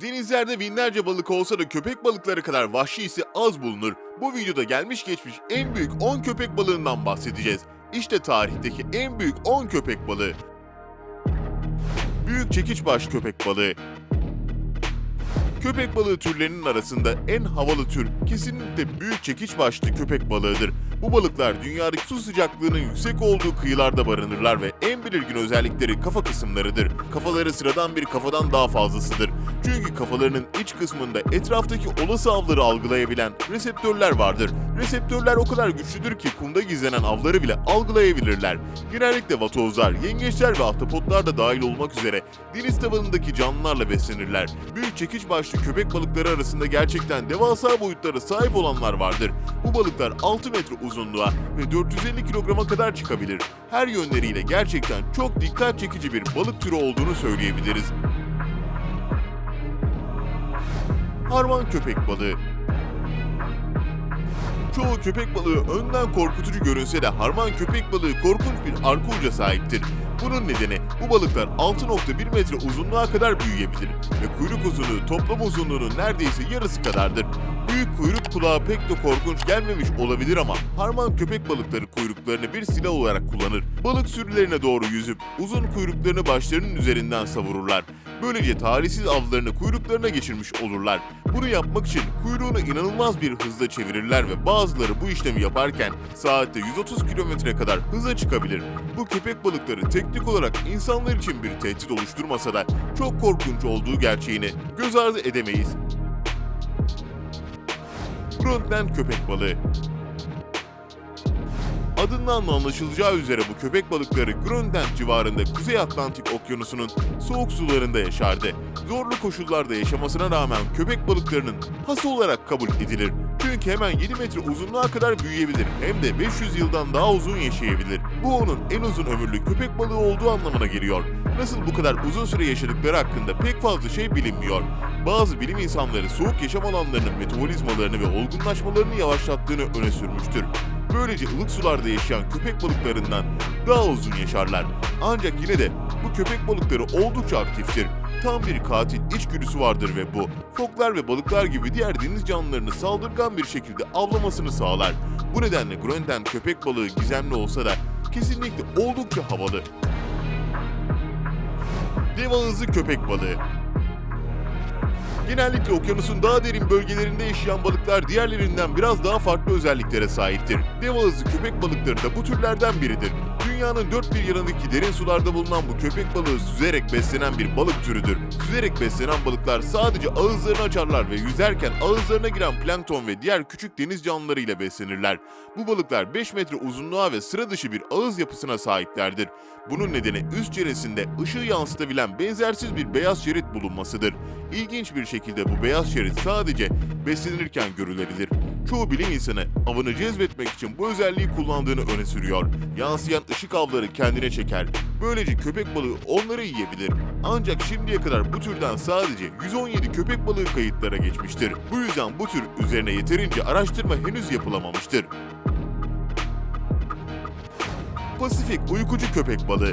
Denizlerde binlerce balık olsa da köpek balıkları kadar vahşisi az bulunur. Bu videoda gelmiş geçmiş en büyük 10 köpek balığından bahsedeceğiz. İşte tarihteki en büyük 10 köpek balığı. Büyük çekiçbaş köpek balığı. Köpek balığı türlerinin arasında en havalı tür kesinlikle büyük çekiç başlı köpek balığıdır. Bu balıklar dünyadaki su sıcaklığının yüksek olduğu kıyılarda barınırlar ve en belirgin özellikleri kafa kısımlarıdır. Kafaları sıradan bir kafadan daha fazlasıdır. Çünkü kafalarının iç kısmında etraftaki olası avları algılayabilen reseptörler vardır. Reseptörler o kadar güçlüdür ki kumda gizlenen avları bile algılayabilirler. Genellikle vatozlar, yengeçler ve ahtapotlar da dahil olmak üzere deniz tabanındaki canlılarla beslenirler. Büyük çekiç başlı köpek balıkları arasında gerçekten devasa boyutlara sahip olanlar vardır. Bu balıklar 6 metre uzunluğa ve 450 kilograma kadar çıkabilir. Her yönleriyle gerçekten çok dikkat çekici bir balık türü olduğunu söyleyebiliriz. Harman köpek balığı Çoğu köpek balığı önden korkutucu görünse de harman köpek balığı korkunç bir arka uca sahiptir. Bunun nedeni bu balıklar 6.1 metre uzunluğa kadar büyüyebilir ve kuyruk uzunluğu toplam uzunluğunun neredeyse yarısı kadardır. Büyük kuyruk kulağa pek de korkunç gelmemiş olabilir ama harman köpek balıkları kuyruklarını bir silah olarak kullanır. Balık sürülerine doğru yüzüp uzun kuyruklarını başlarının üzerinden savururlar. Böylece talihsiz avlarını kuyruklarına geçirmiş olurlar. Bunu yapmak için kuyruğunu inanılmaz bir hızla çevirirler ve bazıları bu işlemi yaparken saatte 130 kilometre kadar hıza çıkabilir. Bu köpek balıkları teknik olarak insanlar için bir tehdit oluşturmasa da çok korkunç olduğu gerçeğini göz ardı edemeyiz. Grönland köpek balığı Adından da anlaşılacağı üzere bu köpek balıkları Grönland civarında Kuzey Atlantik Okyanusu'nun soğuk sularında yaşardı. Zorlu koşullarda yaşamasına rağmen köpek balıklarının hası olarak kabul edilir. Çünkü hemen 7 metre uzunluğa kadar büyüyebilir hem de 500 yıldan daha uzun yaşayabilir. Bu onun en uzun ömürlü köpek balığı olduğu anlamına geliyor. Nasıl bu kadar uzun süre yaşadıkları hakkında pek fazla şey bilinmiyor. Bazı bilim insanları soğuk yaşam alanlarının metabolizmalarını ve olgunlaşmalarını yavaşlattığını öne sürmüştür. Böylece ılık sularda yaşayan köpek balıklarından daha uzun yaşarlar. Ancak yine de bu köpek balıkları oldukça aktiftir. Tam bir katil içgüdüsü vardır ve bu, foklar ve balıklar gibi diğer deniz canlılarını saldırgan bir şekilde avlamasını sağlar. Bu nedenle Grönland köpek balığı gizemli olsa da kesinlikle oldukça havalı. Dev köpek balığı Genellikle okyanusun daha derin bölgelerinde yaşayan balıklar diğerlerinden biraz daha farklı özelliklere sahiptir. Dev ağızlı köpek balıkları da bu türlerden biridir. Dünyanın dört bir yanındaki derin sularda bulunan bu köpek balığı süzerek beslenen bir balık türüdür. Süzerek beslenen balıklar sadece ağızlarını açarlar ve yüzerken ağızlarına giren plankton ve diğer küçük deniz canlıları ile beslenirler. Bu balıklar 5 metre uzunluğa ve sıra dışı bir ağız yapısına sahiplerdir. Bunun nedeni üst çenesinde ışığı yansıtabilen benzersiz bir beyaz şerit bulunmasıdır. İlginç bir şekilde bu beyaz şerit sadece beslenirken görülebilir. Çoğu bilim insanı avını cezbetmek için bu özelliği kullandığını öne sürüyor. Yansıyan ışık avları kendine çeker. Böylece köpek balığı onları yiyebilir. Ancak şimdiye kadar bu türden sadece 117 köpek balığı kayıtlara geçmiştir. Bu yüzden bu tür üzerine yeterince araştırma henüz yapılamamıştır. Pasifik uykucu köpek balığı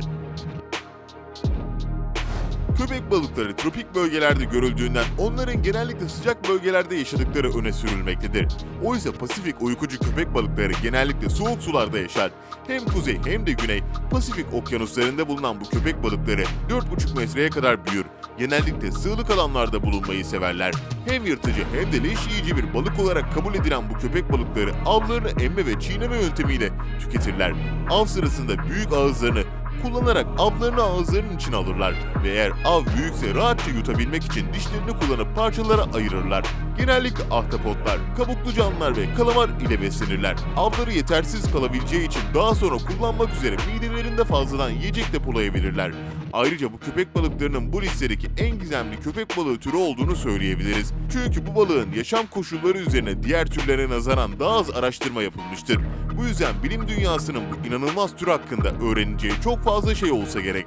Köpek balıkları tropik bölgelerde görüldüğünden onların genellikle sıcak bölgelerde yaşadıkları öne sürülmektedir. Oysa Pasifik uykucu köpek balıkları genellikle soğuk sularda yaşar. Hem kuzey hem de güney Pasifik okyanuslarında bulunan bu köpek balıkları 4,5 metreye kadar büyür. Genellikle sığlık alanlarda bulunmayı severler. Hem yırtıcı hem de leş yiyici bir balık olarak kabul edilen bu köpek balıkları avlarını emme ve çiğneme yöntemiyle tüketirler. Av sırasında büyük ağızlarını kullanarak avlarını ağızlarının içine alırlar ve eğer av büyükse rahatça yutabilmek için dişlerini kullanıp parçalara ayırırlar. Genellikle ahtapotlar, kabuklu canlılar ve kalamar ile beslenirler. Avları yetersiz kalabileceği için daha sonra kullanmak üzere midelerinde fazladan yiyecek depolayabilirler. Ayrıca bu köpek balıklarının bu listedeki en gizemli köpek balığı türü olduğunu söyleyebiliriz. Çünkü bu balığın yaşam koşulları üzerine diğer türlere nazaran daha az araştırma yapılmıştır. Bu yüzden bilim dünyasının bu inanılmaz tür hakkında öğreneceği çok fazla şey olsa gerek.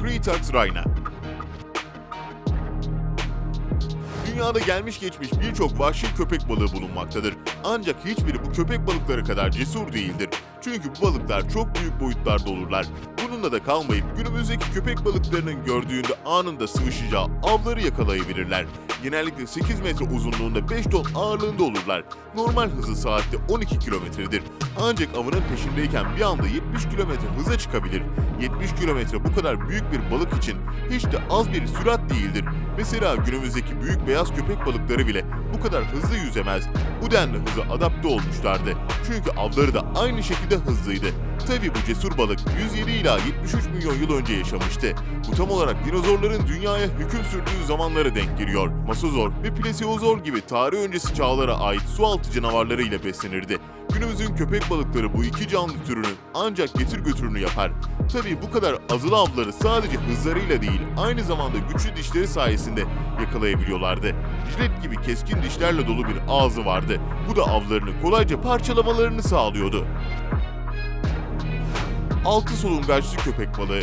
Cretax rhina Dünyada gelmiş geçmiş birçok vahşi köpek balığı bulunmaktadır. Ancak hiçbiri bu köpek balıkları kadar cesur değildir. Çünkü bu balıklar çok büyük boyutlarda olurlar. Bununla da kalmayıp günümüzdeki köpek balıklarının gördüğünde anında sıvışacağı avları yakalayabilirler. Genellikle 8 metre uzunluğunda 5 ton ağırlığında olurlar. Normal hızı saatte 12 kilometredir. Ancak avının peşindeyken bir anda 70 kilometre hıza çıkabilir. 70 kilometre bu kadar büyük bir balık için hiç de az bir sürat değildir. Mesela günümüzdeki büyük beyaz köpek balıkları bile bu kadar hızlı yüzemez. Bu denli hıza adapte olmuşlardı. Çünkü avları da aynı şekilde hızlıydı. Tabi bu cesur balık 107 ila 73 milyon yıl önce yaşamıştı. Bu tam olarak dinozorların dünyaya hüküm sürdüğü zamanlara denk geliyor. Masozor ve Plesiozoor gibi tarih öncesi çağlara ait sualtı canavarları ile beslenirdi. Günümüzün köpek balıkları bu iki canlı türünün ancak getir götürünü yapar. Tabi bu kadar azılı avları sadece hızlarıyla değil aynı zamanda güçlü dişleri sayesinde yakalayabiliyorlardı. Jilet gibi keskin dişlerle dolu bir ağzı vardı. Bu da avlarını kolayca parçalamalarını sağlıyordu. Altı solungaçlı köpek balığı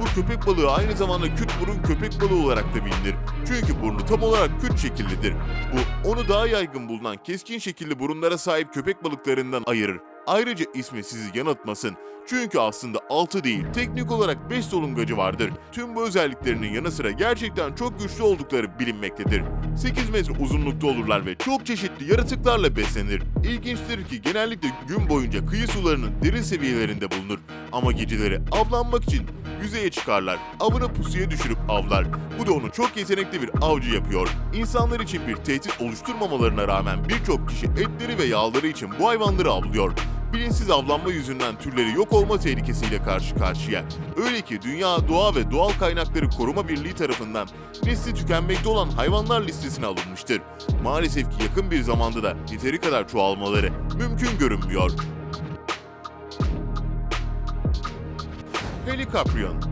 bu köpek balığı aynı zamanda küt burun köpek balığı olarak da bilinir. Çünkü burnu tam olarak küt şekillidir. Bu onu daha yaygın bulunan keskin şekilli burunlara sahip köpek balıklarından ayırır. Ayrıca ismi sizi yanıltmasın. Çünkü aslında 6 değil, teknik olarak 5 solungacı vardır. Tüm bu özelliklerinin yanı sıra gerçekten çok güçlü oldukları bilinmektedir. 8 metre uzunlukta olurlar ve çok çeşitli yaratıklarla beslenir. İlginçtir ki genellikle gün boyunca kıyı sularının derin seviyelerinde bulunur. Ama geceleri avlanmak için yüzeye çıkarlar. Avını pusuya düşürüp avlar. Bu da onu çok yetenekli bir avcı yapıyor. İnsanlar için bir tehdit oluşturmamalarına rağmen birçok kişi etleri ve yağları için bu hayvanları avlıyor. Bilinçsiz avlanma yüzünden türleri yok olma tehlikesiyle karşı karşıya. Öyle ki Dünya Doğa ve Doğal Kaynakları Koruma Birliği tarafından nesli tükenmekte olan hayvanlar listesine alınmıştır. Maalesef ki yakın bir zamanda da yeteri kadar çoğalmaları mümkün görünmüyor. Helicaprion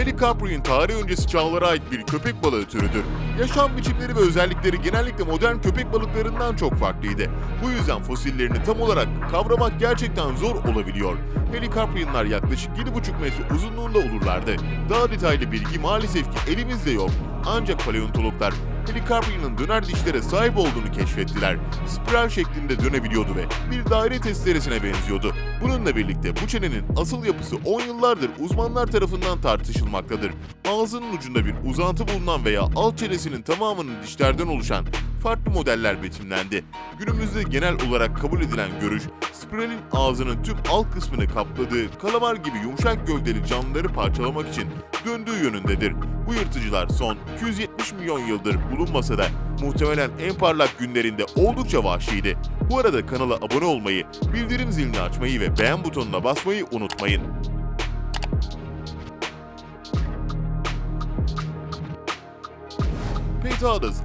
Helicaprion tarih öncesi çağlara ait bir köpek balığı türüdür. Yaşam biçimleri ve özellikleri genellikle modern köpek balıklarından çok farklıydı. Bu yüzden fosillerini tam olarak kavramak gerçekten zor olabiliyor. Helicaprionlar yaklaşık 7,5 metre uzunluğunda olurlardı. Daha detaylı bilgi maalesef ki elimizde yok. Ancak paleontologlar Helicaprion'un döner dişlere sahip olduğunu keşfettiler. Spiral şeklinde dönebiliyordu ve bir daire testeresine benziyordu. Bununla birlikte bu çenenin asıl yapısı 10 yıllardır uzmanlar tarafından tartışılmaktadır. Ağzının ucunda bir uzantı bulunan veya alt çenesinin tamamının dişlerden oluşan farklı modeller betimlendi. Günümüzde genel olarak kabul edilen görüş, spiralin ağzının tüm alt kısmını kapladığı kalamar gibi yumuşak gövdeli canlıları parçalamak için döndüğü yönündedir. Bu yırtıcılar son 270 milyon yıldır bulunmasa da muhtemelen en parlak günlerinde oldukça vahşiydi. Bu arada kanala abone olmayı, bildirim zilini açmayı ve beğen butonuna basmayı unutmayın. Petadas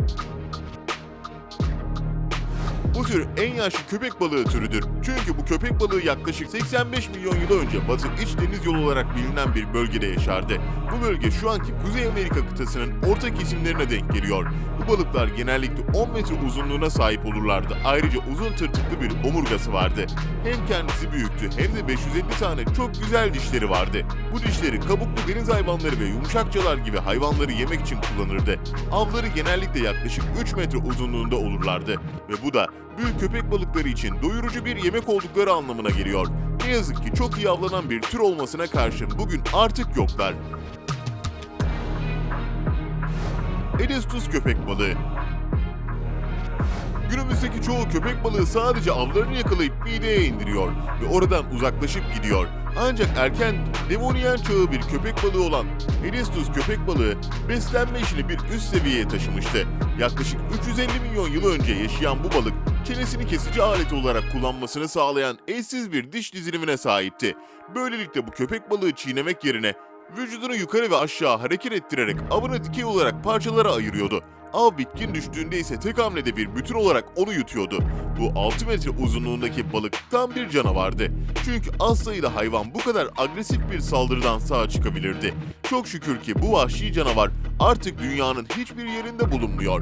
bu tür en yaşlı köpek balığı türüdür. Çünkü bu köpek balığı yaklaşık 85 milyon yıl önce Batı İç Deniz Yolu olarak bilinen bir bölgede yaşardı. Bu bölge şu anki Kuzey Amerika kıtasının orta kesimlerine denk geliyor. Bu balıklar genellikle 10 metre uzunluğuna sahip olurlardı. Ayrıca uzun tırtıklı bir omurgası vardı. Hem kendisi büyüktü hem de 550 tane çok güzel dişleri vardı. Bu dişleri kabuklu deniz hayvanları ve yumuşakçalar gibi hayvanları yemek için kullanırdı. Avları genellikle yaklaşık 3 metre uzunluğunda olurlardı ve bu da büyük köpek balıkları için doyurucu bir yemek oldukları anlamına geliyor. Ne yazık ki çok iyi avlanan bir tür olmasına karşın bugün artık yoklar. Edestus köpek balığı Günümüzdeki çoğu köpek balığı sadece avlarını yakalayıp mideye indiriyor ve oradan uzaklaşıp gidiyor. Ancak erken Devonian çağı bir köpek balığı olan Edestus köpek balığı beslenme işini bir üst seviyeye taşımıştı. Yaklaşık 350 milyon yıl önce yaşayan bu balık çenesini kesici aleti olarak kullanmasını sağlayan eşsiz bir diş dizilimine sahipti. Böylelikle bu köpek balığı çiğnemek yerine vücudunu yukarı ve aşağı hareket ettirerek avını dikey olarak parçalara ayırıyordu. Av bitkin düştüğünde ise tek hamlede bir bütün olarak onu yutuyordu. Bu 6 metre uzunluğundaki balık tam bir canavardı. Çünkü az sayıda hayvan bu kadar agresif bir saldırıdan sağ çıkabilirdi. Çok şükür ki bu vahşi canavar artık dünyanın hiçbir yerinde bulunmuyor.